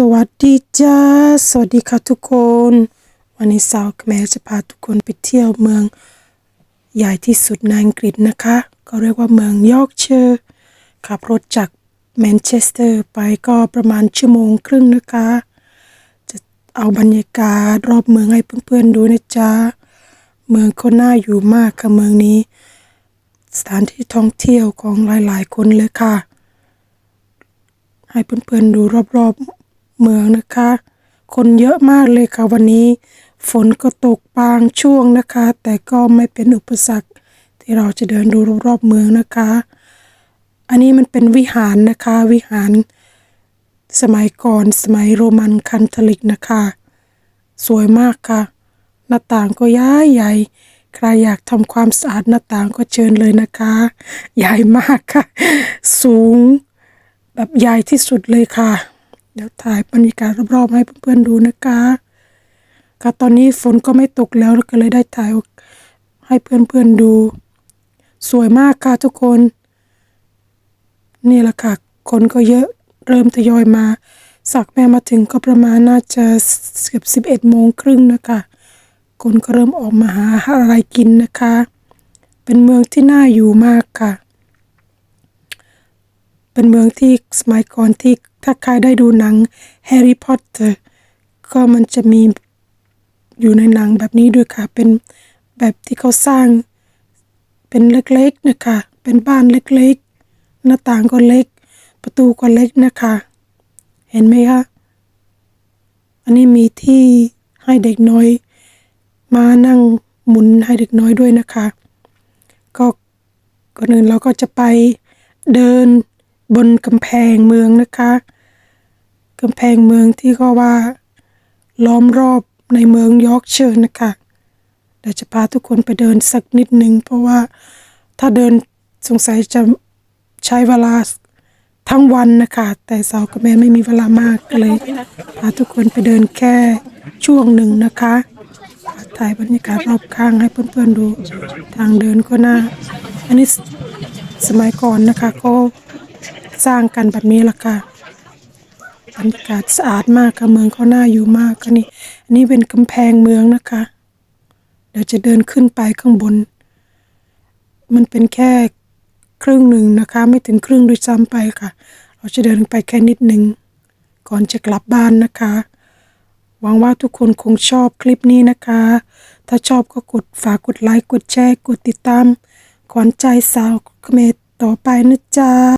สวัสดีจ้า สวัสดีค่ะทุกคน วันนี้สาวแม่จะพาทุกคนไปเที่ยวเมืองใหญ่ที่สุดในอังกฤษนะคะ ก็เรียกว่าเมืองยอร์กเชอร์ขับรถจากแมนเชสเตอร์ไปก็ประมาณชั่วโมงครึ่งนะคะ จะเอาบรรยากาศรอบเมืองให้เพื่อนๆดูนะจ๊ะ เมืองคนน่าอยู่มากค่ะเมืองนี้ สถานที่ท่องเที่ยวของหลายๆคนเลยค่ะ ให้เพื่อนๆดูรอบๆ เมืองนะคะ คนเยอะมากเลยค่ะวันนี้ ฝนก็ตกบางช่วงนะคะ แต่ก็ไม่เป็นอุปสรรค ที่เราจะเดินดูรอบๆเมืองนะคะ อันนี้มันเป็นวิหารนะคะ วิหาร สมัยก่อนสมัยโรมันคันทลิกนะคะ สวยมากค่ะ หน้าต่างก็ย้ายใหญ่ใครอยากทำความสะอาดหน้าต่างก็เชิญเลยนะคะ ใหญ่มากค่ะ สูง แบบใหญ่ที่สุดเลยค่ะ เดี๋ยวถ่ายบรรยากาศรอบๆให้เพื่อนๆดูนะคะค่ะตอนนี้ฝนก็ไม่ตกแล้วก็เลยได้ถ่ายให้เพื่อนๆดู สวยมากค่ะทุกคน นี่แหละค่ะ คนก็เยอะเริ่มทยอยมา สักแม่มาถึงก็ประมาณน่าจะเกือบสิบเอ็ดโมงครึ่งนะคะ คนก็เริ่มออกมาหาอะไรกินนะคะ เป็นเมืองที่น่าอยู่มากค่ะ เป็นเมืองที่สมัยก่อนที่ ถ้าใครได้ดูหนังแฮร์รี่พอตเตอร์ก็มันจะมีอยู่ในหนังแบบนี้ด้วยค่ะ เป็นแบบที่เขาสร้างเป็นเล็กๆนะคะ เป็นบ้านเล็กๆ หน้าต่างก็เล็ก ประตูก็เล็กนะคะ เห็นไหมคะ อันนี้มีที่ให้เด็กน้อย มานั่งหมุนให้เด็กน้อยด้วยนะคะ ก็ก่อนอื่นเราก็จะไปเดินบนกำแพงเมืองนะคะ กำแพงเมืองที่ก็ว่า ล้อมรอบในเมืองยอร์กเชอร์นะคะเดี๋ยวจะพาทุกคนไปเดินสักนิดหนึ่งเพราะว่าถ้าเดินสงสัยจะใช้เวลาทั้งวันนะคะ แต่สาวกับแม่ไม่มีเวลามากก็เลยพาทุกคนไปเดินแค่ช่วงหนึ่งนะคะถ่ายบรรยากาศรอบข้างให้เพื่อนๆดู ทางเดินก็น่า อันนี้สมัยก่อนนะคะก็สร้างกันแบบนี้ละค่ะ บรรยากาศสะอาดมากค่ะเมืองเขาน่าอยู่มากค่ะนี่อันนี้เป็นกำแพงเมืองนะคะ เดี๋ยวจะเดินขึ้นไปข้างบน มันเป็นแค่ครึ่งหนึ่งนะคะ ไม่ถึงครึ่งด้วยซ้ำไปค่ะ เราจะเดินไปแค่นิดหนึ่งก่อนจะกลับบ้านนะคะ หวังว่าทุกคนคงชอบคลิปนี้นะคะ ถ้าชอบก็กดฝากกดไลค์กดแชร์กดติดตามขวัญใจสาวเขมรต่อไปนะจ๊ะ